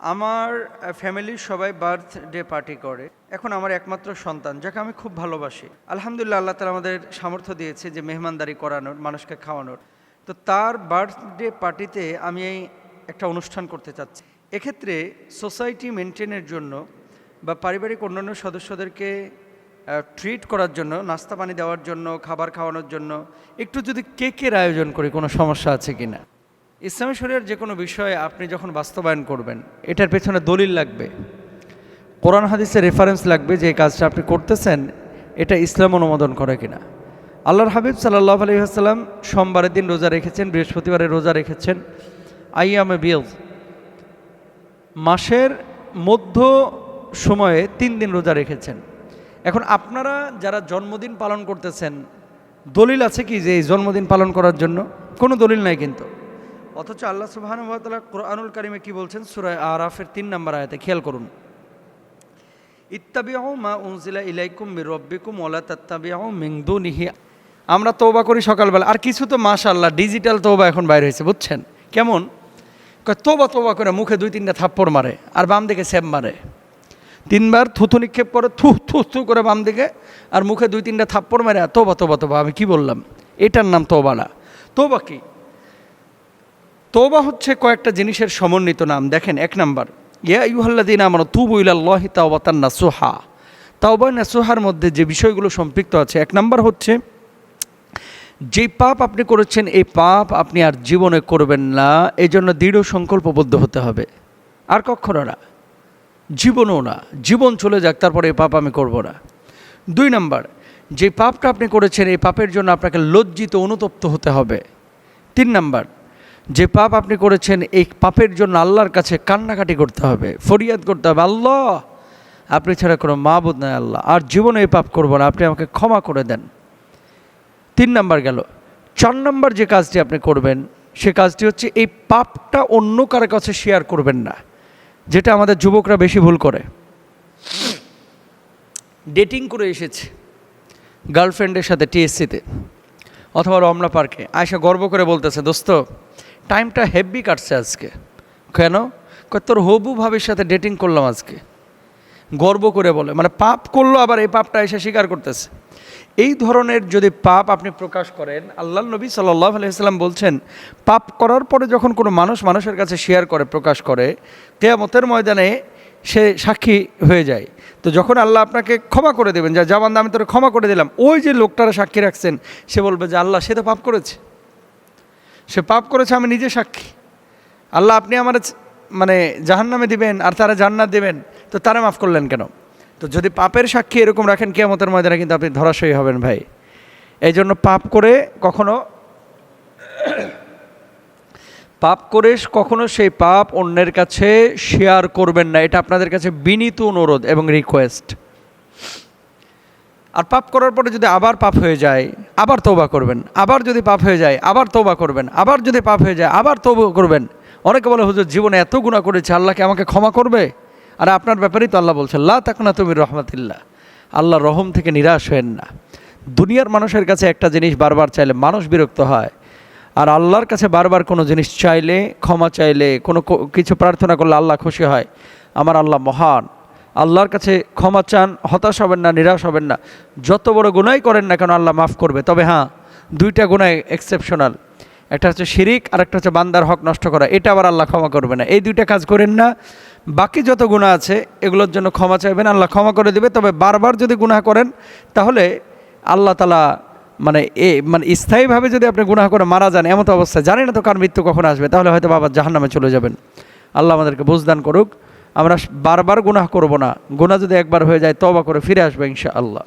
আমার ফ্যামিলির সবাই বার্থডে পার্টি করে। এখন আমার একমাত্র সন্তান, যাকে আমি খুব ভালোবাসি। আলহামদুলিল্লাহ, আল্লাহ তালা আমাদের সামর্থ্য দিয়েছে যে মেহমানদারি করানোর, মানুষকে খাওয়ানোর। তো তার বার্থডে পার্টিতে আমি এই একটা অনুষ্ঠান করতে চাচ্ছি। এক্ষেত্রে সোসাইটি মেনটেনের জন্য বা পারিবারিক অন্যান্য সদস্যদেরকে ট্রিট করার জন্য, নাস্তা পানি দেওয়ার জন্য, খাবার খাওয়ানোর জন্য, একটু যদি কেকের আয়োজন করি, কোনো সমস্যা আছে কি না ইসলামী শরীরের যে কোনো বিষয়ে আপনি যখন বাস্তবায়ন করবেন, এটার পেছনে দলিল লাগবে। কোরআন হাদিসের রেফারেন্স লাগবে যে কাজটা আপনি করতেছেন, এটা ইসলাম অনুমোদন করে কিনা। আল্লাহর হাবিব সাল্লাহ আলহিহাস্লাম সোমবারের দিন রোজা রেখেছেন বৃহস্পতিবারে রোজা রেখেছেন। আই আইয়ামে বিল মাসের মধ্য সময়ে তিন দিন রোজা রেখেছেন। এখন আপনারা যারা জন্মদিন পালন করতেছেন, দলিল আছে কি যে এই জন্মদিন পালন করার জন্য? কোনো দলিল নাই কিন্তু। অথচ আল্লাহ সুবাহানুভাতালা কোরআনুল কারিমে কি বলছেন? সুরায় আরাফের তিন নম্বর আয়াতে, খেয়াল করুন। ইত্তাবিয়াহ মা উনজিলা ইলাইকুম রব্বিকুম ওলা তাত্তাবিয়াহ মিংদু নিহি আমরা তৌবা করি সকালবেলা। আর কিছু তো মাশাল্লাহ ডিজিটাল তৌবা এখন বাইরে হয়েছে, বুঝছেন? কেমন? তোবা তোবা করে মুখে দুই তিনটা থাপ্পড় মারে, আর বাম দিকে স্যাপ মারে। তিনবার থুথু নিক্ষেপ করে, থু থু থু করে বাম দিকে, আর মুখে দুই তিনটা থাপ্পড় মারে তোবা তোবা তোবা আমি কি বললাম? এটার নাম তোবা না। তোবা কি? তোবা হচ্ছে কয়েকটা জিনিসের সমন্বিত নাম। দেখেন, এক নাম্বার, ইয়া ইউহাল্লাদিন আমার তুবু ইলাল্লাহি তাওবাতান নাসুহা। তাওবা নাসুহার মধ্যে যে বিষয়গুলো সম্পৃক্ত আছে, এক নাম্বার হচ্ছে, যে পাপ আপনি করেছেন, এই পাপ আপনি আর জীবনে করবেন না এই জন্য দৃঢ় সংকল্পবদ্ধ হতে হবে। আর কখনো না। জীবনও না। জীবন চলে যাক, তারপরে এই পাপ আমি করব না। দুই নাম্বার, যে পাপটা আপনি করেছেন, এই পাপের জন্য আপনাকে লজ্জিত, অনুতপ্ত হতে হবে। তিন নাম্বার যে পাপ আপনি করেছেন, এই পাপের জন্য আল্লাহর কাছে কান্নাকাটি করতে হবে, ফরিয়াদ করতে হবে। আল্লাহ, আপনি ছাড়া কোনো মাবুদ নাই আল্লাহ। আর জীবনে এই পাপ করব না, আপনি আমাকে ক্ষমা করে দেন। তিন নাম্বার গেল, চার নাম্বার যে কাজটি আপনি করবেন, সে কাজটি হচ্ছে এই পাপটা অন্য কারও কাছে শেয়ার করবেন না, যেটা আমাদের যুবকরা বেশি ভুল করে। ডেটিং করে এসেছে গার্লফ্রেন্ডের সাথে টিএসসিতে অথবা রমনা পার্কে। আয়সা গর্ব করে বলতেছে, দোস্ত টাইমটা হেভি কাটছে আজকে। কেন? তোর হবু ভাবির সাথে ডেটিং করলাম আজকে। গর্ব করে বলে। মানে পাপ করল, আবার এই পাপটা এসে স্বীকার করতেছে। এই ধরনের যদি পাপ আপনি প্রকাশ করেন আল্লাহ নবী সাল্লাহ আলাইসাল্লাম বলছেন, পাপ করার পরে যখন কোনো মানুষ মানুষের কাছে শেয়ার করে, প্রকাশ করে, কেয়ামতের ময়দানে সে সাক্ষী হয়ে যায়। তো যখন আল্লাহ আপনাকে ক্ষমা করে দেবেন, যা জাবান আমি তোর ক্ষমা করে দিলাম, ওই যে লোকটারা সাক্ষী রাখছেন, সে বলবে যে, আল্লাহ, সে তো পাপ করেছে। সে পাপ করেছে, আমি নিজে সাক্ষী। আল্লাহ আপনি আমার মানে জাহান্নামে দিবেন, আর তারা জান্নাত দেবেন, তো তারা মাফ করলেন কেন? তো যদি পাপের সাক্ষী এরকম রাখেন, কেয়ামতের ময়দানে কিন্তু আপনি ধরাশয়ী হবেন ভাই। এই জন্য পাপ করে কখনো পাপ করে কখনো সেই পাপ অন্যের কাছে শেয়ার করবেন না। এটা আপনাদের কাছে বিনীত অনুরোধ এবং রিকোয়েস্ট আর পাপ করার পরে যদি আবার পাপ হয়ে যায়, আবার তৌবা করবেন। আবার যদি পাপ হয়ে যায়, আবার তৌবা করবেন। আবার যদি পাপ হয়ে যায়, আবার তৌবা করবেন। অনেকে বলে, হুজুর, জীবনে এত গুণা করেছে, আল্লাহকে আমাকে ক্ষমা করবে? আর আপনার ব্যাপারেই তো আল্লাহ বলছেন, লা তাকনা তুমি রহমাতিল্লাহ। আল্লাহ রহম থেকে নিরাশ হেন না। দুনিয়ার মানুষের কাছে একটা জিনিস বারবার চাইলে মানুষ বিরক্ত হয়। আর আল্লাহর কাছে বারবার কোনো জিনিস চাইলে, ক্ষমা চাইলে, কোনো কিছু প্রার্থনা করলে আল্লাহ খুশি হয়। আমার আল্লাহ মহান। আল্লাহর কাছে ক্ষমা চান, হতাশ হবেন না, নিরাশ হবেন না। যত বড় গুণাই করেন না কেন আল্লাহ মাফ করবে। তবে হ্যাঁ দুইটা গুণাই এক্সেপশনাল একটা হচ্ছে শিরিক আর একটা হচ্ছে বান্দার হক নষ্ট করা। এটা আবার আল্লাহ ক্ষমা করবে না। এই দুইটা কাজ করেন না। বাকি যত গুণা আছে, এগুলোর জন্য ক্ষমা চাইবেন, আল্লাহ ক্ষমা করে দেবে। তবে বারবার যদি গুনাহ করেন, তাহলে আল্লাহ তালা মানে এ মানে স্থায়ীভাবে যদি আপনি গুনাহ করে মারা যান এমন তো অবস্থায়। জানি না তো কার মৃত্যু কখন আসবে, তাহলে হয়তো বাবা জাহান্নামে চলে যাবেন। আল্লাহ আমাদেরকে বুঝদান করুক। আমরা বারবার গুনাহ করব না। গুনাহ যদি একবার হয়ে যায় তবা করে ফিরে আসবে ইনশা আল্লাহ